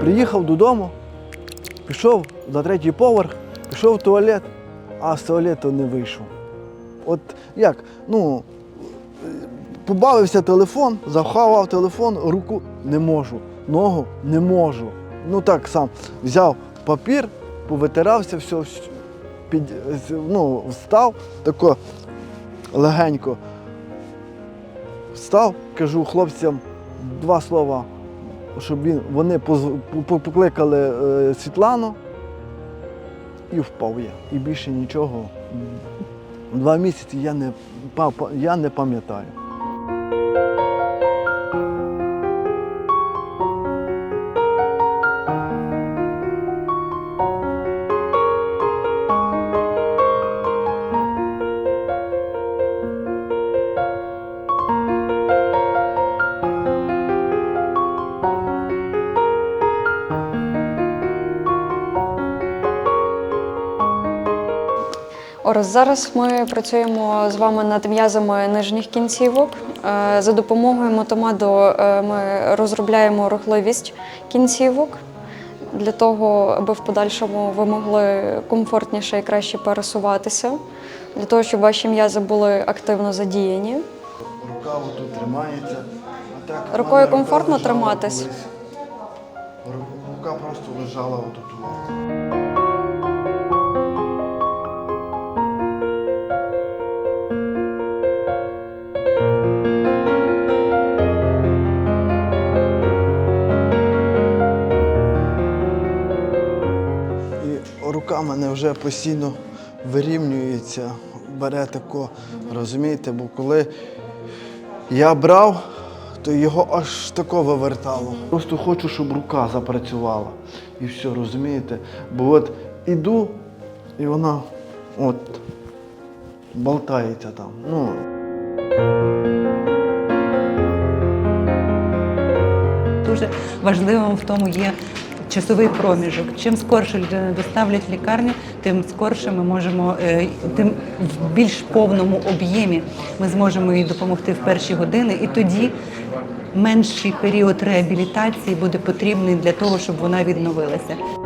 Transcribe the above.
Приїхав додому, пішов на третій поверх, пішов в туалет, а з туалету не вийшов. От як? Ну, побавився телефон, заховав телефон, руку не можу, ногу не можу. Ну так сам взяв папір, повитирався, все, під, ну, встав, тако легенько. Встав, кажу хлопцям два слова, щоб він, вони покликали е, Світлану і впав я. І більше нічого. Два місяці я не, я не пам'ятаю. Орес, зараз ми працюємо з вами над м'язами нижніх кінцівок. Е, За допомогою мотомаду е, ми розробляємо рухливість кінцівок для того, аби в подальшому ви могли комфортніше і краще пересуватися, для того, щоб ваші м'язи були активно задіяні. Рука отут тримається. А так Рукою рука комфортно лежала триматись? Рука просто лежала отут. Рука мене вже постійно вирівнюється, бере тако, розумієте, бо коли я брав, то його аж тако вивертало. Просто хочу, щоб рука запрацювала. І все, розумієте? Бо от іду, і вона от болтається там. Ну, Дуже важливим в тому є часовий проміжок. Чим скорше людину доставлять в лікарню, тим скорше ми можемо, е, тим в більш повному об'ємі ми зможемо їй допомогти в перші години, і тоді менший період реабілітації буде потрібний для того, щоб вона відновилася.